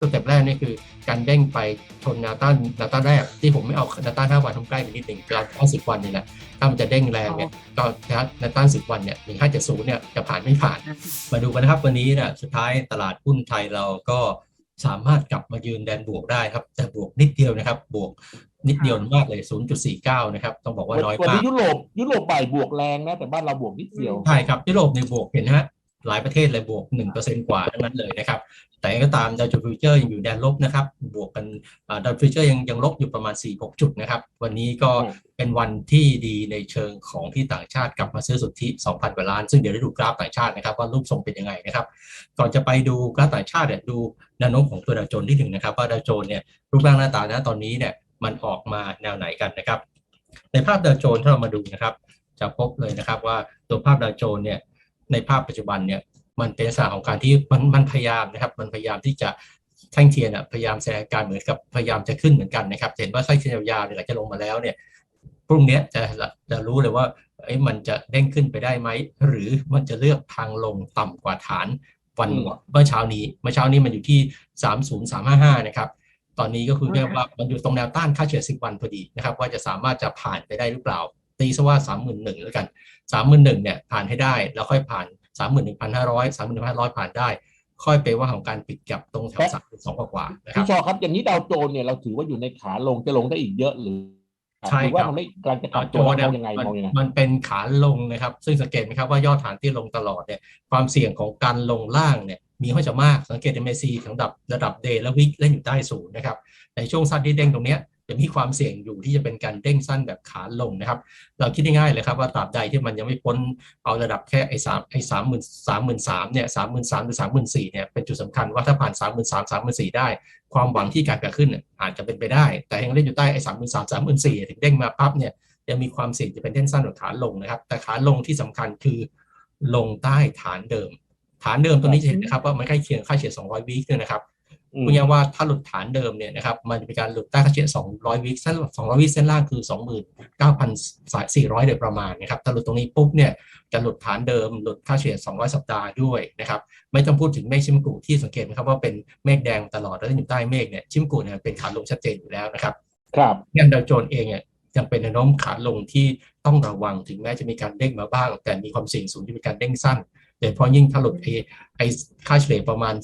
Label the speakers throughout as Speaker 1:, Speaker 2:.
Speaker 1: สเต็ปแรกนี่คือการเด้งไปชนแนวต้านแนวต้านแรกที่ผมไม่เอาแนวต้าน5วันทำใกล้ไปนิดหนึ่งแนวต้าน10วันนี่แหละถ้ามันจะเด้งแรงเนี่ยก็แนวต้าน10วันเนี่ย1570เนี่ยจะผ่านไม่ผ่าน มาดูกันนะครับวันนี้เนี่ยสุดท้ายตลาดหุ้นไทยเราก็สามารถกลับมายืนแดนบวกได้ครับ แต่บวกนิดเดียวนะครับ บวกนิดเดียวมากเลย 0.49 นะครับ ต้องบอกว่าน้อย
Speaker 2: วัน
Speaker 1: มาก
Speaker 2: นี้ยุโรปยุโรปบ่ายบวกแรงนะ แต่บ้านเราบวกนิดเดียว
Speaker 1: ใช่ครับ ยุโรปในบวกเห็นนะฮะ หลายประเทศเลยบวก 1%กว่าทั้งนั้นเลยนะครับ แต่ยังไงก็ตามดาวโจนส์ฟิวเจอร์ยังอยู่แดนลบนะครับ บวกกันดาวฟิวเจอร์ยังยังลบอยู่ประมาณ 4-6 จุดนะครับ วันนี้ก็
Speaker 2: อืม
Speaker 1: เป็นวันที่ดีในเชิงของที่ต่างชาติกลับมาซื้อสุทธิ 2,000 กว่าล้าน ซึ่งเดี๋ยวได้ดูกราฟต่างชาตินะครับ ว่ารูปทรงเป็นยังไงนะครับ ก่อนจะไปดูกราฟต่างชาติเนี่ยดูแนวโน้มของตัวดาวโจนส์ที่หนึ่งนะครับว่าดาวโจนส์เนี่ยรูปร่างหน้าตานะตอนนี้เนี่ยมันออกมาแนวไหนกันนะครับ ในภาพดาวโจนส์ถ้าเรามาดูนะครับ จะพบเลยนะครับว่าตัวภาพดาวโจนส์เนี่ย ในภาพปัจจุบันเนี่ยมันเป็นลักษณะของการที่มันมันพยายามนะครับ มันพยายามที่จะแท่งเทียนอะพยายามแสดงอาการเหมือนกับพยายามจะขึ้นเหมือนกันนะครับเห็นว่าไส้เทียนยาวๆเนี่ยหลังจากลงมาแล้วเนี่ยพรุ่งเนี้ยจะจะรู้เลยว่าเอ้ยมันจะเด้งขึ้นไปได้ไหมหรือมันจะเลือกทางลงต่ำกว่าฐานวัน
Speaker 2: อืม
Speaker 1: เมื่อเช้านี้เมื่อเช้านี้มันอยู่ที่30355นะครับตอนนี้ก็คือเรียกว่ามันอยู่ตรงแนวต้านค่าเฉลี่ย10วันพอดีนะครับ ว่าจะสามารถจะผ่านไปได้หรือเปล่าตีซะว่า31,000แล้วกัน 31,000เนี่ยผ่านให้ได้ แล้วค่อยผ่าน31,500 31,500ผ่านได้ ค่อยไปว่าของการปิดกับตรงแถว32กว่าๆนะครั
Speaker 2: พี่
Speaker 1: บ
Speaker 2: ชอครับอย่างนี้ดาวโจนส์เนี่ยเราถือว่าอยู่ในขาลงจะลงได้อีกเยอะหรือ
Speaker 1: ใช่
Speaker 2: หรือว่า
Speaker 1: ครับ
Speaker 2: มันไม่กำลังจะกลับ
Speaker 1: โจ
Speaker 2: ตัว
Speaker 1: เนี่ย
Speaker 2: มองยังไง
Speaker 1: มัน
Speaker 2: มองยังไง
Speaker 1: มันเป็นขาลงนะครับ ซึ่งสังเกตไหมครับว่ายอดฐานที่ลงตลอดเนี่ยความเสี่ยงของการลงล่างเนี่ยมีค่อนข้างจะมากสังเกต MACD ของระดับระดับ day และวิกเล่นอยู่ใต้ศูนย์นะครับในช่วงสั้นที่เด้งตรงเนี้ย จะมีความเสี่ยงอยู่ที่จะเป็นการเด้งสั้นแบบขาลงนะครับ เราคิดง่ายๆเลยครับว่าตราบใดที่มันยังไม่พ้นเอาระดับแค่ไอ้สามไอ้สามหมื่นสามหมื่นสามเนี่ยสามหมื่นสามหรือสามหมื่นสี่เนี่ยเป็นจุดสำคัญว่าถ้าผ่านสามหมื่นสามสามหมื่นสี่ได้ ความหวังที่การกระขึ้นอาจจะเป็นไปได้ แต่ยังเล่นอยู่ใต้ไอ้สามหมื่นสามสามหมื่นสี่ถึงเด้งมาปั๊บเนี่ยยังมีความเสี่ยงจะเป็นเด้งสั้นกว่าขาลงนะครับ แต่ขาลงที่สำคัญคือลงใต้ฐานเดิม ฐานเดิมตัวนี้จะเห็นนะครับว่ามันใกล้เคียงค่าเฉลี่ย200วีคด้วยนะครับ
Speaker 2: อืม
Speaker 1: พูดง่ายๆว่าถ้าหลุดฐานเดิมเนี่ยนะครับมันจะเป็นการหลุดใต้ค่าเฉลี่ย200 วิเส้น200 วิเส้นล่างคือ 29,400 โดยประมาณนะครับถ้าหลุดตรงนี้ปุ๊บเนี่ยจะหลุดฐานเดิมหลุดค่าเฉลี่ย200 สัปดาห์ด้วยนะครับไม่ต้องพูดถึงเมฆชิมกุที่สังเกตนะครับว่าเป็นเมฆแดงตลอดแล้วอยู่ใต้เมฆเนี่ยชิมกุเนี่ยเป็นขาลงชัดเจนอยู่แล้วนะครับ
Speaker 2: ครับ
Speaker 1: ยันดาวโจนส์เองเนี่ยยังเป็นแนวโน้มขาลงที่ต้องระวังถึงแม้จะมีการเด้งมาบ้าง แต่มีความเสี่ยงสูงที่มีการเด้งสั้น โดยเฉพาะยิ่งถ้าหลุดไอ้ไอ้ค่าเฉลี่ยประมาณ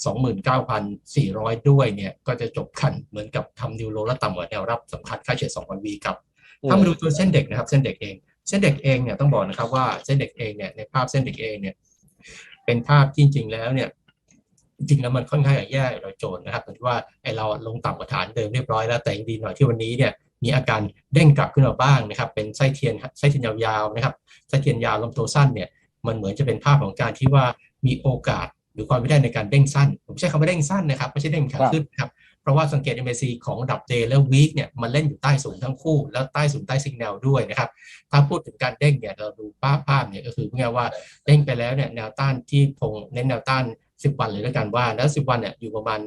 Speaker 1: 29,400 ด้วยเนี่ย ก็จะจบขันเหมือนกับทำนิวโรและต่ำกว่าแนวรับสำคัญค่าเฉลี่ย2วันวีครับ ถ้ามาดูตัวเส้นเด็กนะครับ เส้นเด็กเอง เส้นเด็กเองเนี่ยต้องบอกนะครับว่าเส้นเด็กเองเนี่ยในภาพเส้นเด็กเองเนี่ยเป็นภาพที่จริง ๆ แล้วเนี่ยจริงๆแล้วมันค่อนข้างจะแย่เราโจรนะครับเหมือนว่าไอเราลงต่ำกว่าฐานเดิมเรียบร้อยแล้วแต่ยังดีหน่อยที่วันนี้เนี่ยมีอาการเด้งกลับขึ้นมาบ้างนะครับ เป็นไส้เทียนไส้เทียนยาวๆนะครับไส้เทียนยาวลำตัวสั้นเนี่ย มันเหมือนจะเป็นภาพของการที่ว่ามีโอกาสหรือความไม่ได้ในการเด้งสั้น ผมใช้คำว่าเด้งสั้นนะครับไม่ใช่เด้งขาขึ้นนะครับ เพราะว่าสังเกต MAC ของดับเดย์และวีคเนี่ยมันเล่นอยู่ใต้ศูนย์ทั้งคู่ แล้วใต้ศูนย์ใต้สิกแนลด้วยนะครับ ถ้าพูดถึงการเด้งเนี่ยเราดูภาพภาพเนี่ยก็คือพูดง่ายว่าเด้งไปแล้วเนี่ยแนวต้านที่คงเน้นแนวต้าน 10 วันเลยแล้วกันว่าแล้ว10 วันเนี่ยอยู่ประมาณ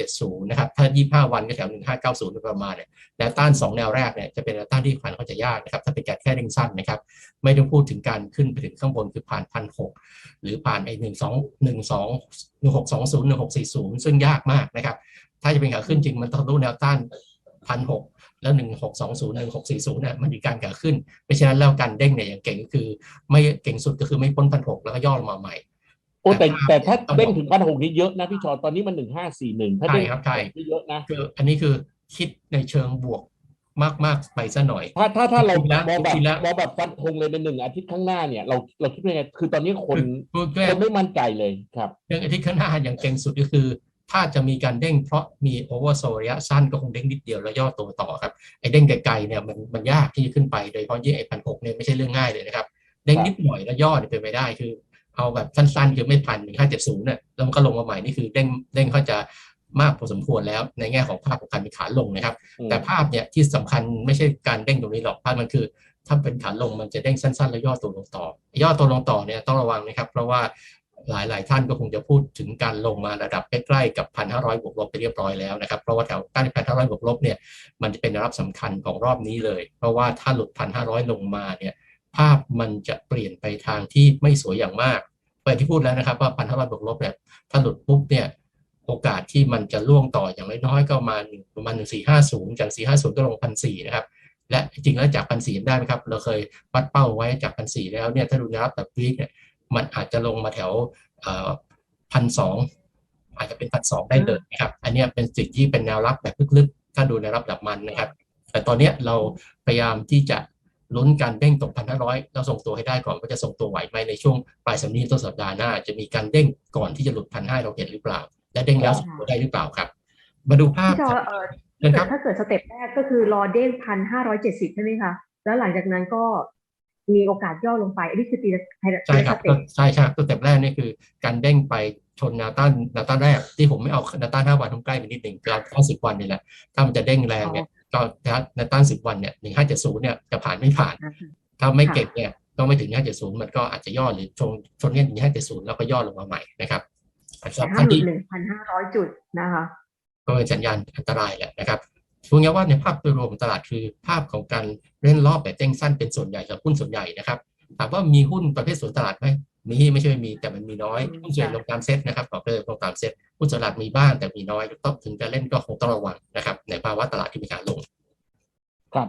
Speaker 1: 1570 นะครับ ถ้า 25 วันก็แถว 1590โดยประมาณเนี่ยแนวต้าน 2 แนวแรกเนี่ยจะเป็นแนวต้านที่ผ่านเขาจะยากนะครับ ถ้าเป็นการแค่เด้งสั้นนะครับ ไม่ต้องพูดถึงการขึ้นไปถึงข้างบนคือผ่านพันหหรือผ่านไอ้หนึ่งสองหนึ่งสองหนึ่งหกสองศูนย์หนึ่งหกสี่ศูนย์ซึ่งยากมากนะครับ ถ้าจะเป็นขาขึ้นจริงมันต้องรู้แนวต้านพันหกแล้วหนึ่งหกสองศูนย์หนึ่งหกสี่ศูนย์เนี่ยมันมีการขาขึ้น เพราะฉะนั้นแล้วการเด้งเนี่ยอย่างเก่งก็คือ ไม่เก่งสุดก็คือไม่พ้นพันหกแล้วก็ย่อลงมาใหม่
Speaker 2: โอ้แต่
Speaker 1: แต่
Speaker 2: แต่ถ้า
Speaker 1: ต้องบอก
Speaker 2: เด้งถึงพันหกนี่เยอะนะพี่ชอตอนนี้มันหนึ่งห้าสี่หนึ่งถ้า
Speaker 1: ใช่
Speaker 2: เด้ง
Speaker 1: ครับใช่
Speaker 2: นี่เยอะนะ
Speaker 1: คืออันนี้คือคิดในเชิงบวกมากๆไปซะหน่อย
Speaker 2: ถ้าถ้าถ้าเรา
Speaker 1: จริงๆแล้ว
Speaker 2: มองแบบ
Speaker 1: จริงๆแล้ว
Speaker 2: มองแบบฟันธงเลยในหนึ่งอาทิตย์ข้างหน้าเนี่ยเราเราคิดว่าไงคือตอนนี้คน
Speaker 1: พูด
Speaker 2: ค
Speaker 1: ง่าย
Speaker 2: นไม่มั่นใจเลยครับ
Speaker 1: เรื่องอาทิตย์ข้างหน้าอย่างเก่งสุดก็คือ ถ้าจะมีการเด้งเพราะมีโอเวอร์โซระยะสั้นก็คงเด้งนิดเดียวแล้วย่อตัวต่อครับไอ้เด้งไกลๆเนี่ยมันมันยากที่จะขึ้นไปโดยเฉพาะยิ่งไอ้พันหกเนี่ยไม่ใช่เรื่องง่ายเลยนะครับเด้งนิดหน่อยแล้วย่อเนี่ยเป็นไปได้คือ เอาแบบสั้นๆ คือไม่พันหนึ่งห้าเจ็ดศูนย์เนี่ยแล้วมันก็ลงมาใหม่นี่คือเด้งเด้งเขาจะมากพอสมควรแล้วในแง่ของภาพของการมีขาลงนะครับ
Speaker 2: อืม
Speaker 1: แต่ภาพเนี่ยที่สำคัญไม่ใช่การเด้งตรงนี้หรอกภาพมันคือ ถ้าเป็นขาลงมันจะเด้งสั้นๆ แล้วย่อตัวลงต่อ ย่อตัวลงต่อเนี่ยต้องระวังนะครับ เพราะว่าหลายๆ ท่านก็คงจะพูดถึงการลงมาระดับใกล้ๆกับพันห้าร้อยบวกลบไปเรียบร้อยแล้วนะครับ เพราะว่าแถวใต้พันห้าร้อยบวกลบเนี่ยมันจะเป็นแนวรับสำคัญของรอบนี้เลย เพราะว่าถ้าหลุดพันห้าร้อยลงมาเนี่ย ภาพมันจะเปลี่ยนไปทางที่ไม่สวยอย่างมากเปิดที่พูดแล้วนะครับว่าพันห้าร้อยบวกลบเนี่ยถ้าหลุดปุ๊บเนี่ยโอกาสที่มันจะล่วงต่ออย่างน้อยๆก็มาประมาณหนึ่งสี่ห้าศูนย์จากสี่ห้าศูนย์ก็ลงพันสี่นะครับและจริงๆแล้วจากพันสี่ได้ไหมครับ เราเคยวัดเป้าไว้จากพันสี่แล้วเนี่ยถ้าดูนะครับแบบวีคเนี่ยมันอาจจะลงมาแถวพันสองอาจจะเป็นพันสองได้เลยนะครับ อันนี้เป็นสิ่งที่เป็นแนวรับแบบลึกๆ ถ้าดูแนวรับแบบมันนะครับ แต่ตอนนี้เราพยายามที่จะ ลุ้นการเด้งตกพันห้าร้อยเราส่งตัวให้ได้ก่อนว่าจะส่งตัวไหวไหมในช่วงปลายสัปดาห์ต้นสัปดาห์หน้าจะมีการเด้งก่อนที่จะหลุดพันห้าเราเห็นหรือเปล่า และเด้งแล้วส่งตัวได้หรือเปล่าครับ มาดูภาพ
Speaker 3: พี่จอเออ
Speaker 1: เชิญครับ
Speaker 3: ถ้าเกิดสเต็ปแรกก็คือรอเด้งพันห้าร้อยเจ็ดสิบใช่ไหมคะแล้วหลังจากนั้นก็มีโอกาสย่อลงไปอันนี้คือตีละทีละ
Speaker 1: ใช่ครับ
Speaker 3: สเต็ป
Speaker 1: ใช่ใช่ตัวสเต็ปแรกนี่คือ การเด้งไปชนแนวต้านแนวต้านแรกที่ผมไม่เอาแนวต้านห้าวันต้องใกล้ไปนิดหนึ่งแนวต้านสิบวันนี่แหละ ถ้ามันจะเด้งแรงเนี่ย ก็แนวต้านสิบวันเนี่ยหนึ่งห้าเจ็ดศูนย์เนี่ยจะผ่านไม่ผ่าน
Speaker 3: อ่า
Speaker 1: ถ้าไม่เก็บเนี่ยก็ไม่ถึงห้าเจ็ดศูนย์มันก็อาจจะย่อหรือชนชนเนี่ยถึงห้าเจ็ดศูนย์แล้วก็ย่อลงมาใหม่นะครับสำห
Speaker 3: แต่
Speaker 1: รับ
Speaker 3: ถ้า
Speaker 1: ท่าน
Speaker 3: หลุ
Speaker 1: ที่
Speaker 3: ดหนึ่งพันห้าร้อยจุดนะคะ
Speaker 1: ก็เป็นสัญญาณอันตรายแหละนะครับพูดง่ายๆว่าในภาพโดยรวมของตลาดคือภาพของการเล่นรอบแบบเต้งสั้นเป็นส่วนใหญ่กับหุ้นส่วนใหญ่นะครับถามว่ามีหุ้นประเภทสวนตลาดไหมมีไม่ใช่ไม่มีแต่มันมีน้อย
Speaker 3: อืม
Speaker 1: หุ้นส่วนใหญ่ลงตามเซ็ตนะครับบอกเลยลงตามเซ็ต หุ้นส่วนตลาดมีบ้างแต่มีน้อยต้องถึงจะเล่นก็คงต้องระวังนะครับ ในภาวะตลาดที่มีการลง
Speaker 2: ครับ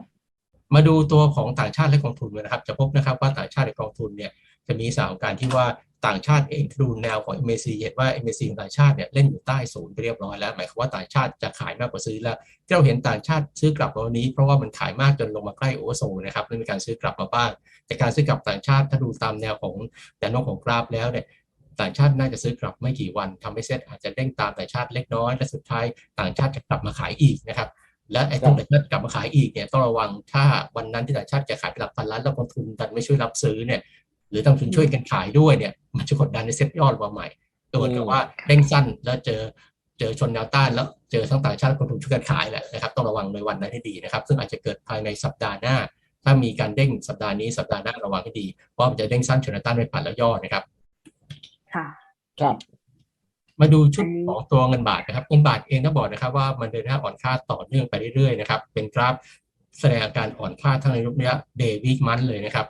Speaker 1: มาดูตัวของต่างชาติและกองทุนเลยนะครับ จะพบนะครับว่าต่างชาติและกองทุนเนี่ยจะมีสถานการณ์ที่ว่าต่างชาติเองดูแนวของ MAC เห็นว่า MAC ของต่างชาติเนี่ยเล่นอยู่ใต้ศูนย์ไปเรียบร้อยแล้ว หมายความว่าต่างชาติจะขายมากกว่าซื้อแล้วที่เราเห็นต่างชาติซื้อกลับมาวันนี้ เพราะว่ามันขายมากจนลงมาใกล้โอเวอร์โซลนะครับเลยมีการซื้อกลับมาบ้างแต่การซื้อกลับต่างชาติถ้าดูตามแนวของแนวโน้มของกราฟแล้วเนี่ย ต่างชาติน่าจะซื้อกลับไม่กี่วันทำให้เซ็ตอาจจะเด้งตามต่างชาติเล็กน้อยและสุดท้ายต่างชาติจะกลับมาขายอีกนะครับและไอ้ตรงไหนที่กลับมาขายอีกเนี่ยต้องระวังถ้าวันนั้นที่ต่างชาติจะขายไปหลักพันล้านแล้วกองทุนดันไม่ช่วยรับซื้อเนี่ยหรือต้องทุนช่วยกันขายด้วยเนี่ยมันจะกดดันในเซ็ตยอดมาใหม่ตัวกับว่าเด้งสั้นแล้วเจอเจอชนแนวต้านแล้วเจอทั้งต่างชาติกองทุนช่วยกันขายแหละนะครับต้องระวังในวันนั้นให้ดีนะครับ ซึ่งอาจจะเกิดภายในสัปดาห์หน้า ถ้ามีการเด้งสัปดาห์นี้สัปดาห์หน้าระวังให้ดีเพราะมันจะเด้งสั้นชนแนวต้านไม่ผ่านแล้วย่อนะครับ
Speaker 3: ค่ะ
Speaker 2: ครับ
Speaker 1: มาดูชุด
Speaker 3: อันนี้
Speaker 1: ของตัวเงินบาทนะครับเงินบาทเองต้องบอกนะครับ ว่ามันเดินหน้าอ่อนค่าต่อเนื่องไปเรื่อยๆนะครับ เป็นกราฟแสดงอาการอ่อนค่าทั้งในรูประยะเดย์วีคมันเลยนะครับ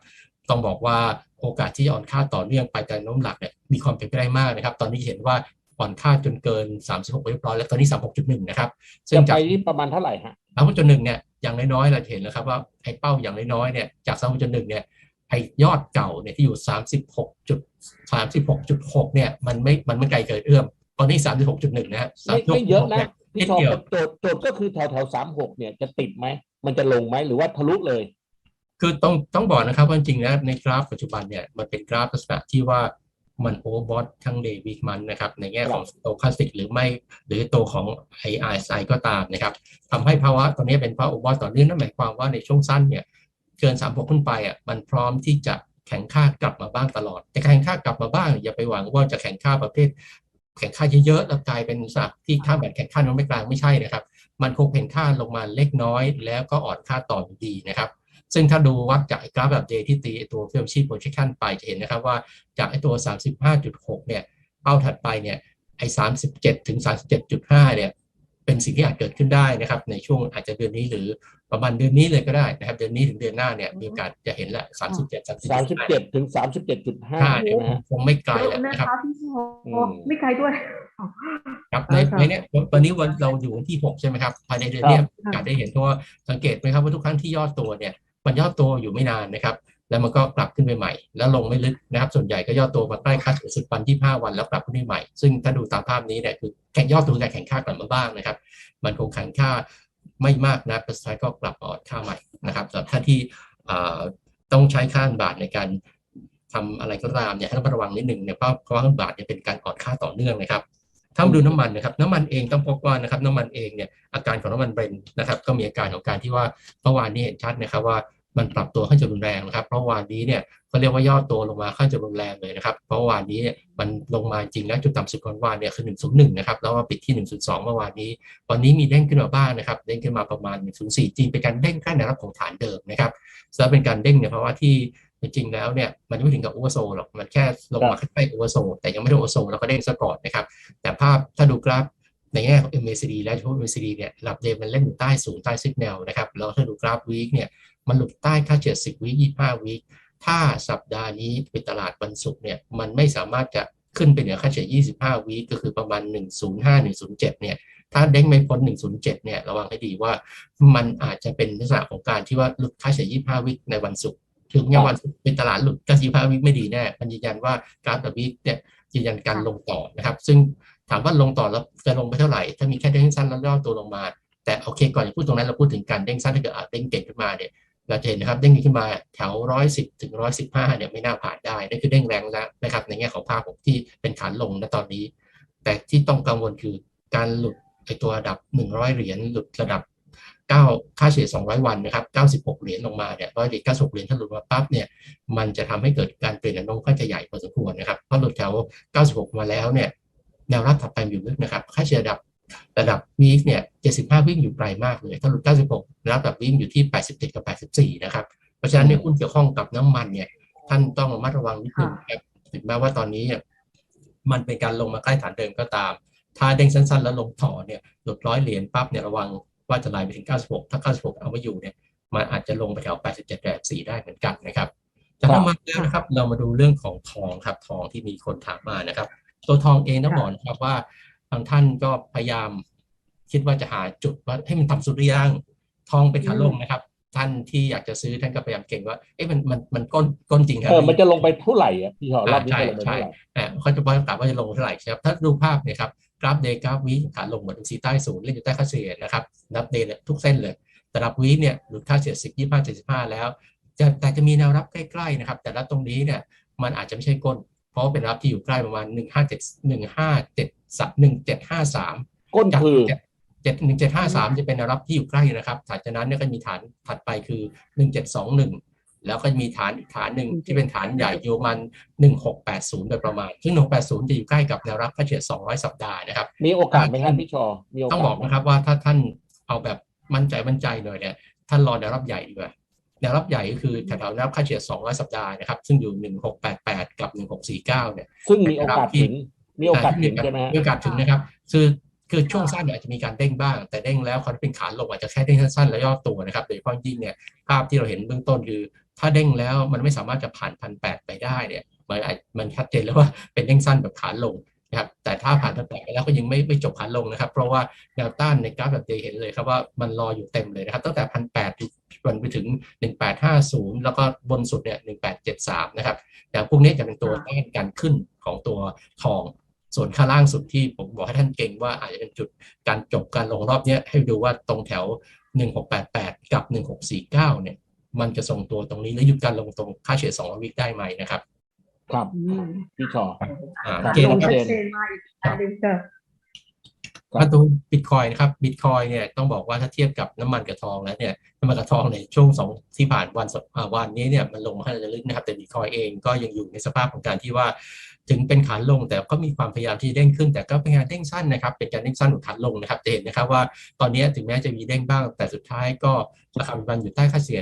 Speaker 1: ต้องบอกว่าโอกาสที่จะอ่อนค่าต่อเนื่องไปแต่โน้มหลักเนี่ยมีความเป็นไปได้มากนะครับ ตอนนี้เห็นว่าอ่อนค่าจนเกิน 36ไปเรียบร้อยแล้วตอนนี้ 36.1 นะครับ ซึ่ง
Speaker 2: จะ
Speaker 1: จา
Speaker 2: ไป
Speaker 1: ก
Speaker 2: ที่ประมาณเท่าไหร่ฮะ
Speaker 1: 36.1 เนี่ยอย่างน้อยๆเราจะเห็นแล้วครับว่าไอ้เป้าอย่างน้อยๆเนี่ยจาก 36.1 เนี่ย ไอ้ยอดเก่าเนี่ยที่อยู่ 36จุด36.6เนี่ยมันไม่มันไม่ไกลเกินเอื้อม ตอนนี้ 36.1 นะฮะ
Speaker 2: ไม่ไม่เยอะนะ
Speaker 1: นิ
Speaker 2: พี่
Speaker 1: ด
Speaker 2: ชอบ
Speaker 1: เดียว
Speaker 2: โจทย์โจทย์ก็คือแถวแถวสามหกเนี่ยจะติดไหม มันจะลงไหมหรือว่าทะลุเลย
Speaker 1: คือต้องต้องบอกนะครับว่าจริงๆแล้วในกราฟปัจจุบันเนี่ยมันเป็นกราฟลักษณะที่ว่ามันโอเวอร์บอททั้งเดย์วีคมันนะครับ ในแง่ของโตคาสติกหรือไม่หรือตัวของ IRSI ก็ตามนะครับทำให้ภาวะตอนนี้เป็นภาวะโอเวอร์บอทต่อเนื่องนั่นหมายความว่าในช่วงสั้นเนี่ย เกิน 36 ขึ้นไปอะมันพร้อมที่จะแข็งค่ากลับมาบ้างตลอด แต่แข็งค่ากลับมาบ้าง อย่าไปหวังว่าจะแข็งค่าประเภท แข็งค่าเยอะๆแล้วกลายเป็นสักที่ค่าแบบแข็งค่าน้อยไม่กลางไม่ใช่นะครับ มันคงเห็นค่าลงมาเล็กน้อย แล้วก็อ่อนค่าต่ออยู่ดีนะครับซึ่งถ้าดูวัดจากกราฟแบบเดย์ที่ตีตัวเฟลชีพโปรเจคชันไปจะเห็นนะครับว่าจากไอตัว 35.6 เนี่ยเป้าถัดไปเนี่ยไอ้37 ถึง 37.5 เนี่ยเป็นสิ่งที่อาจเกิดขึ้นได้นะครับ ในช่วงอาจจะเดือนนี้หรือ ประมาณเดือนนี้เลยก็ได้นะครับ เดือนนี้ถึงเดือนหน้าเนี่ยมีโอกาสจะเห็นละ37
Speaker 2: สามสิบเจ็ดถึงสามสิบเจ็ดจุดห้า
Speaker 1: 5เนี่ย
Speaker 2: ใช่ไหมฮะ
Speaker 1: คงไม่ไกล
Speaker 3: เย
Speaker 1: แล้ว
Speaker 3: อะนะ
Speaker 1: นะครับ
Speaker 3: คะพี่โช
Speaker 2: อืม
Speaker 3: ไม่ไกลด้วย
Speaker 1: ครับใน
Speaker 3: อ่าค่ะ
Speaker 1: ในเนี้ยตอนนี้วันเราอยู่วันที่6ใช่ไหมครับภายในเดือนเนี้ย
Speaker 3: ครับ
Speaker 1: อาจได้เห็นเพราะว่าสังเกตไหมครับว่าทุกครั้งที่ย่อตัวเนี่ยมันย่อตัวอยู่ไม่นานนะครับ แล้วมันก็กลับขึ้นไปใหม่ แล้วลงไม่ลึกนะครับ ส่วนใหญ่ก็ย่อตัวมาใกล้ค่าเฉลี่ยสิบวันที่ห้าวันแล้วกลับขึ้นไปใหม่ ซึ่งถ้าดูตามภาพนี้เนี่ยคือแข่งย่อตัวแต่แข่งค่ากลับมาบ้างนะครับ มันคงแข่งค่า ไม่มากนะแต่สุดท้ายก็กลับอ่อนค่าใหม่นะครับสำหรับท่านที่ต้องใช้ค่านบาทในการทำอะไรก็ตามเนี่ยให้ระมัดระวังนิดหนึ่งเนี่ยเพราะเพราะว่านบาทเนี่ยเป็นการอ่อนค่าต่อเนื่องนะครับถ้ามาดูน้ำมันนะครับน้ำมันเองต้องพบว่านะครับน้ำมันเองเนี่ยอาการของน้ำมันเบรนนะครับก็มีอาการของการที่ว่าเมื่อวานนี้เห็นชัดนะครับว่า มันปรับตัวขึ้นจะรุนแรงนะครับ เพราะวานนี้เนี่ยเขาเรียกว่าย่อตัวลงมาขึ้นจะรุนแรงเลยนะครับ เพราะวานนี้มันลงมาจริงแล้วจุดต่ำสุดของวานเนี่ยคือ101นะครับแล้วมาปิดที่ 102 เมื่อวานนี้ วันนี้มีเด้งขึ้นมาบ้างนะครับ เด้งขึ้นมาประมาณ 104 จริงเป็นการเด้งใกล้แนวรับของฐานเดิมนะครับแล้วเป็นการเด้งเนี่ยเพราะว่าที่จริงแล้วเนี่ยมันไม่ถึงกับโอเวอร์โซหรอกมันแค่ลงมาใกล้โอเวอร์โซแต่ยังไม่ได้โอเวอร์โซแล้วก็เด้งซะก่อนนะครับ แต่ภาพถ้าดูกราฟในแง่ของ MACD และเฉพาะ MACD เนี่ยระดับเดมันเล่นอยู่ใต้ศูนย์ใต้ซิกแนลนะครับแล้วถ้าดูกราฟวีคเนี่ย มันหลุดใต้ค่าเฉลี่ย10วีค25วีคถ้าสัปดาห์นี้เปิดตลาดวันศุกร์เนี่ยมันไม่สามารถจะขึ้นไปเหนือค่าเฉลี่ย25วีคก็คือประมาณ 105 107เนี่ยถ้าเด้งไม่พ้น 107 เนี่ย ระวังให้ดีว่ามันอาจจะเป็นลักษณะของการที่ว่าหลุดค่าเฉลี่ย25วีคในวันศุกร์ ถึงแม้วันศุกร์เป็นตลาดหลุดค่าเฉลี่ย25วีคไม่ดีแน่ มันยืนยันว่ากาฟแบบวีคเนี่ยยืนยันการลงต่อนะครับ ซึ่งถามว่าลงต่อแล้วจะลงไปเท่าไหร่ ถ้ามีแค่เด้งสั้นแล้วย่อตัวลงมา แต่โอเค ก่อนจะพูดตรงนั้นเราพูดถึงการเด้งสั้นถ้าเกิดอาจเด้งเก่งขึ้นมาเนี่ย เราจะเห็นนะครับเด้งขึ้นมาแถวร้อยสิบถึงร้อยสิบห้าเนี่ยไม่น่าผ่านได้นั่นคือเด้งแรงแล้วนะครับ ในแง่ของภาพผมที่เป็นขาลงณตอนนี้ แต่ที่ต้องกังวลคือการหลุดไอตัวระดับหนึ่งร้อยเหรียญหลุดระดับเก้าค่าเฉลี่ยสองร้อยวันนะครับเก้าสิบหกเหรียญลงมาเนี่ยร้อยเหรียญเก้าสิบเหรียญถ้าหลุดมาปั๊บเนี่ย มันจะทำให้เกิดการเปลี่ยนแนวโน้มค่าจะใหญ่พอสมควรนะครับ เพราะหลุดแถวเก้าสิบหกมาแล้วเนี่ย แนวรับถัดไปอยู่ลึกนะครับ ค่าเฉลี่ยระดับ ระดับวีคเนี่ย 75 วิ่งอยู่ไกลมากเลย ถ้าหลุด 96 ระดับวิ่งอยู่ที่ 87 กับ 84 นะครับ เพราะฉะนั้นเนี่ยหุ้นเกี่ยวข้องกับน้ำมันเนี่ย ท่านต้องระมัดระวังนิดนึงครับ ถึงแม้ว่าตอนนี้เนี่ยมันเป็นการลงมาใกล้ฐานเดิมก็ตาม ถ้าเด้งสั้นๆ แล้วลงต่อเนี่ย หลุดร้อยเหรียญปั๊บเนี่ยระวังว่าจะไหลไปถึง 96 ถ้า 96 เอาไม่อยู่เนี่ย มันอาจจะลงไปแถว 87 84 ได้เหมือนกันนะครับจากน้ำมันแล้วนะครับ เรามาดูเรื่องของทองครับ ทองที่มีคนถามมานะครับ ตัวทองเองต้องบอกนะครับว่า บางท่านก็พยายามคิดว่าจะหาจุดว่าให้มันต่ำสุดหรือยังทองเป็นขาลงนะครับ ท่านที่อยากจะซื้อท่านก็พยายามเก่งว่าเอ๊ะมันมันมันก้นก้นจริงครับ
Speaker 2: เออมันจะลงไปเท่าไหร่อะพี่ชอรอบนี้
Speaker 1: ใช่
Speaker 2: จะลงไป
Speaker 1: ใช่
Speaker 2: เท่าไหร่
Speaker 1: อ่าเขาจะบอกกลับว่าจะลงเท่าไหร่ครับถ้าดูภาพเนี่ยครับกราฟเดย์กราฟวีขาลงเหมือนสีใต้ศูนย์เล่นอยู่ใต้ค่าเฉลี่ยนะครับนับเดย์เนี่ยทุกเส้นเลยแต่รับวีเนี่ยหลุดค่าเฉลี่ยสิบยี่ห้าเจ็ดสิบห้าแล้วจะแต่จะมีแนวรับใกล้ๆนะครับ แต่ละตรงนี้เนี่ยมันอาจจะไม่ใช่ก้นเพ ราะว่าเป็นรับที่อยู่ใกล้ประมาณหนึ่งห้าเจ็ดหนึ่งห้าเจ็ดสหนึ่งเจ็ดห้าสาม
Speaker 2: ก้น
Speaker 1: จาก
Speaker 2: คือ
Speaker 1: เจ็ดหนึ่งเจ็ดห้าสามจะเป็นแนวรับที่อยู่ใกล้นะครับถัดจากนั้นเนี่ยก็มีฐานถัดไปคือหนึ่งเจ็ดสองหนึ่งแล้วก็มีฐานอีกฐานหนึ่งที่เป็นฐานใหญ่อยู่ประมันหนึ่งหกแปดศูนย์โดยประมาณ ซึ่งหนึ่งแปดศูนย์จะอยู่ใกล้กับแนวรับค่าเฉลี่ยสองร้อยสัปดาห์นะครับ
Speaker 2: มีโอกาสไหมครับพี่ชอมีโอกาส
Speaker 1: ต้องบอกนะครับว่าถ้าท่านเอาแบบมั่นใจมั่นใจหน่อยเนี่ยท่านรอแนวรับใหญ่ดีกว่า แนวรับใหญ่ก็คือแถวๆแนวรับค่าเฉลี่ย200 สัปดาห์นะครับ ซึ่งอยู่ 1688 กับ 1649 เนี่ย
Speaker 2: ซึ่งมีโอกาสถึง มีโอกาสถึง
Speaker 1: อ่
Speaker 2: ใช่ไหมฮะ
Speaker 1: มีโอกาสถึงนะครับ คือคือช่วงสั้นเนี่ยอาจจะมีการเด้งบ้าง แต่เด้งแล้วเขาเป็นขาลงอาจจะแค่เด้งสั้นๆแล้วย่อตัวนะครับโดยเฉพาะยิ่งเนี่ยภาพที่เราเห็นเบื้องต้นคือ ถ้าเด้งแล้วมันไม่สามารถจะผ่านพันแปดไปได้เนี่ยมันอาจมันชัดเจนแล้วว่าเป็นเด้งสั้นแบบขาลง ถ้าผ่านพันแปดไปแล้วก็ยังไม่ไม่จบขาลงนะครับ เพราะว่าแนวต้านในกราฟแบบเดย์เห็นเลยครับว่ามันรออยู่เต็มเลยนะครับตั้งแต่พันแปดไปถึงหนึ่งแล้วก็บนสุดเนี่ยหนึ่งแปดเจ็ดสามนะครับ แต่พวกนี้จะเป็นตัวต้านการขึ้นของตัวทองส่วนข้างล่างสุดที่ผมบอกให้ท่านเก่งว่าอาจจะเป็นจุดการจบการลงรอบนี้ให้ดูว่าตรงแถว 1688 กับ 1649 เนี่ย มันจะส่งตัวตรงนี้แล้วหยุดการลงตรงค่าเฉลี่ย200วิได้ไหมนะครับ
Speaker 2: ครับ
Speaker 3: อืม
Speaker 2: พี่ชอ
Speaker 1: อ่า
Speaker 2: ครับ
Speaker 1: โอเค
Speaker 3: ลง
Speaker 1: นะครับ
Speaker 3: ชัดเจนมากอีกอันหนึ่งค่ะ
Speaker 2: ครับ
Speaker 1: มาดูบิตคอยนะครับบิตคอยเนี่ยต้องบอกว่าถ้าเทียบกับน้ำมันกับทองแล้วเนี่ยน้ำมันกับทองในช่วงสองที่ผ่านวันสดอ่าวันนี้เนี่ยมันลงมาให้ระลึกนะครับแต่บิตคอยเองก็ยังอยู่ในสภาพของการที่ว่า ถึงเป็นขาลงแต่ก็มีความพยายามที่เด้งขึ้น แต่ก็เป็นการเด้งสั้นนะครับ เป็นการเด้งสั้นหรือขาลงนะครับจะเห็นนะครับว่าตอนนี้ถึงแม้จะมีเด้งบ้าง แต่สุดท้ายก็ราคาปัจจุบันอยู่ใต้ค่าเฉลี่ย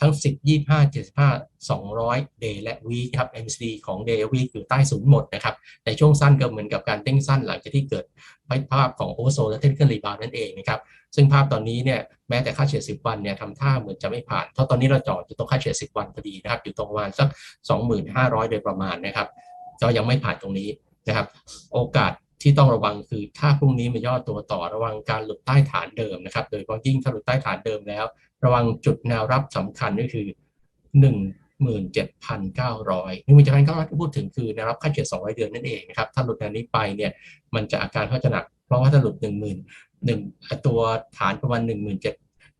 Speaker 1: ทั้ง 10 25 75 200 day และ week ครับ MCD ของ day week อยู่ใต้ศูนย์หมดนะครับในช่วงสั้นก็เหมือนกับการเด้งสั้นหลังจากที่เกิดภาพของ oversold และ technical rebound นั่นเองนะครับซึ่งภาพตอนนี้เนี่ยแม้แต่ค่าเฉลี่ย10 วันเนี่ยทำท่าเหมือนจะไม่ผ่าน เพราะตอนนี้เราจอดอยู่ตรงค่าเฉลี่ย10 วันพอดีนะครับอยู่ตรงประมาณสัก 2,500 โดยประมาณนะครับก็ยังไม่ผ่านตรงนี้นะครับโอกาสที่ต้องระวังคือถ้าพรุ่งนี้มันย่อตัวต่อระวังการหลุดใต้ฐานเดิมนะครับ โดยเฉพาะยิ่งถ้าหลุดใต้ฐานเดิมแล้ว ระวังจุดแนวรับสำคัญก็คือ 17,900 17,900ที่พูดถึงคือแนวรับค่าเฉลี่ย200 เดือนนั่นเองนะครับ ถ้าหลุดแนวนี้ไปเนี่ยมันจะอาการเขาจะหนัก เพราะว่าถ้าหลุด 10,000หนึ่งตัวฐานประมาณ 17,000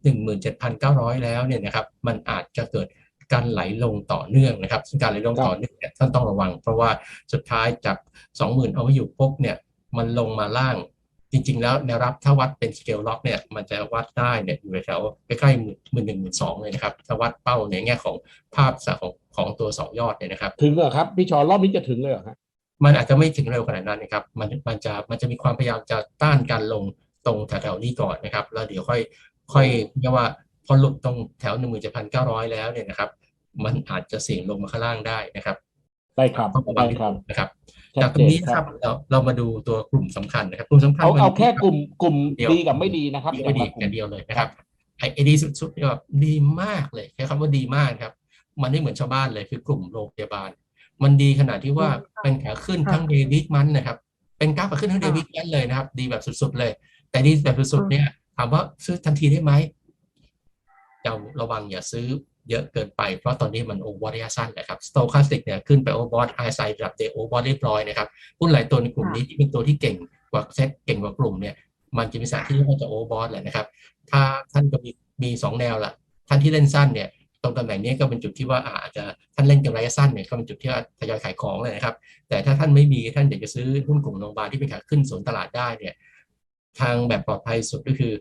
Speaker 1: 17,900 แล้วเนี่ยนะครับมันอาจจะเกิดการไหลลงต่อเนื่องนะครับ ซึ่งการไหลลงต่อเนื่องเนี่ยท่านต้องระวัง เพราะว่าสุดท้ายจาก 20,000 เอาไว้อยู่ปุ๊บเนี่ยมันลงมาล่าง จริง ๆ แล้วแนวรับถ้าวัดเป็นสเกลล็อกเนี่ยมันจะวัดได้เนี่ยอยู่แถวใกล้ๆหมื่นหมื่นหนึ่งหมื่นสองเลยนะครับถ้าวัดเป้าในแง่ของภาพของของตัวสองยอดเนี่ยนะครับ
Speaker 2: ถึงเหรอครับพี่ชอรอบนี้จะถึงเลยเหรอครับ
Speaker 1: มันอาจจะไม่ถึงเร็วขนาดนั้นนะครับ มันมันจะมันจะมีความพยายามจะต้านการลงตรงแถวๆนี้ก่อนนะครับ แล้วเดี๋ยวค่อยค่อยเรียกว่าพอหลุดตรงแถว17,900แล้วเนี่ยนะครับ มันอาจจะเสี่ยงลงมาข้างล่างได้นะครับ
Speaker 2: ได้ครับ
Speaker 1: ต้องระวั
Speaker 2: ได้
Speaker 1: งนิด
Speaker 2: ครับ
Speaker 1: นึงนะครับ
Speaker 2: ชั
Speaker 1: จาก
Speaker 2: ด
Speaker 1: ตร
Speaker 2: เจ
Speaker 1: ง
Speaker 2: น
Speaker 1: นี้
Speaker 2: ค
Speaker 1: นะค
Speaker 2: รั
Speaker 1: รับบเราเรามาดูตัวกลุ่มสำคัญนะครับกลุ่มสำคัญ
Speaker 2: เอา
Speaker 1: วัน
Speaker 2: เอา
Speaker 1: นี้
Speaker 2: แค่กลุ่มกลุ่ม
Speaker 1: เดียว
Speaker 2: ดีกับไม่ดีนะครับ
Speaker 1: ดีก็ดี
Speaker 2: แต่ละก
Speaker 1: กั
Speaker 2: ลุ่
Speaker 1: น
Speaker 2: ม
Speaker 1: เดียวเลยนะครับไอไอดีสุดๆเนี่ยแบบดีมากเลยใช้คำว่าดีมากครับ มันไม่เหมือนชาวบ้านเลยคือกลุ่มโรงพยาบาล มันดีขนาดที่ว่า
Speaker 3: อืมค่ะ
Speaker 1: เป็นขาขึ้น
Speaker 3: ค่ะ
Speaker 1: ทั้งเดวิดมันนะครับเป็นกราฟขาขึ้นทั้งเด
Speaker 3: ค่ะ
Speaker 1: วิดมันเลยนะครับ ดีแบบสุดๆเลย แต่ดีแบบสุดๆเนี่ยถามว่าซื้อทันทีได้ไหมเราระวังอย่าซื้อ เยอะเกินไป เพราะตอนนี้มันโอเวอร์ระยะสั้นนะครับสโตคาสติกเนี่ยขึ้นไปโอเวอร์บอทไอไซด์ระดับเดโอเวอร์เรียบร้อยนะครับหุ้นหลายตัวในกลุ่มนี้ที่เป็นตัวที่เก่งกว่าเซ็ตเก่งกว่ากลุ่มเนี่ยมันจะมีสถานที่ว่าจะโอเวอร์บอทแหละนะครับ ถ้าท่านก็มีมีสองแนวละท่านที่เล่นสั้นเนี่ยตรงตำแหน่งนี้ก็เป็นจุดที่ว่าอาจจะท่านเล่นกันระยะสั้นเนี่ยก็เป็นจุดที่ว่าทยอยขายของเลยนะครับ แต่ถ้าท่านไม่มีท่านอยากจะซื้อหุ้นกลุ่มโรงพยาบาลที่เป็นขาขึ้นสวนตลาดได้เนี่ยทางแบบปลอดภัยสุดก็คือ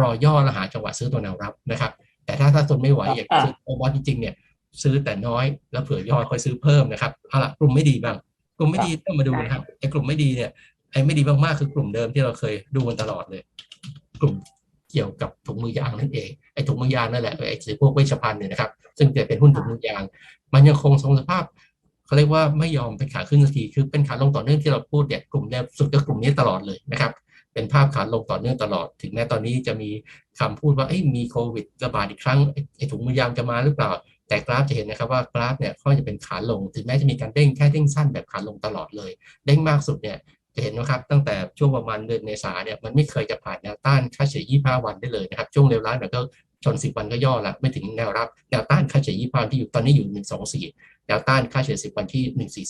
Speaker 1: รอย่อและหาจังหวะซื้อตัวแนวรับนะครับ แต่ถ้าถ้าทนไม่ไหวอยากจะซื้อโอวอทจริงๆเนี่ยซื้อแต่น้อยแล้วเผื่อย่อค่อยซื้อเพิ่มนะครับเอาละกลุ่มไม่ดีบ้าง กลุ่มไม่ดีต้องมาดูนะครับไอ้กลุ่มไม่ดีเนี่ยไอ้ไม่ดีมากๆคือกลุ่มเดิมที่เราเคยดูกันตลอดเลย กลุ่มเกี่ยวกับถุงมือยางนั่นเองไอ้ถุงมือยางนั่นแหละไอ้สิพวกเวชภัณฑ์เนี่ยนะครับซึ่งจะเป็นหุ้นถุงมือยาง มันยังคงทรงสภาพเขาเรียกว่าไม่ยอมเป็นขาขึ้นสักทีคือเป็นขาลงต่อเนื่องที่เราพูดเนี่ยกลุ่มแนวสุดก็กลุ่มนี้ตลอดเลยนะครับ เป็นภาพขาลงต่อเนื่องตลอด ถึงแม้ตอนนี้จะมีคำพูดว่าเอ้ยมีโควิดระบาดอีกครั้งไอ้ถุงมือยางจะมาหรือเปล่า แต่กราฟจะเห็นนะครับว่ากราฟเนี่ยก็จะเป็นขาลง ถึงแม้จะมีการเด้งแค่เด้งสั้นแบบขาลงตลอดเลย เด้งมากสุดเนี่ยจะเห็นนะครับตั้งแต่ช่วงประมาณเดือนเมษาเนี่ยมันไม่เคยจะผ่านแนวต้านค่าเฉลี่ย25 วันได้เลยนะครับ ช่วงเร็วร้ายหน่อยก็ชน 10 วันก็ย่อละไม่ถึงแนวรับแนวต้านค่าเฉลี่ย25วันที่อยู่ตอนนี้อยู่ 124 แนวต้านค่าเฉลี่ย10 วันที่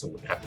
Speaker 1: 140 ครับ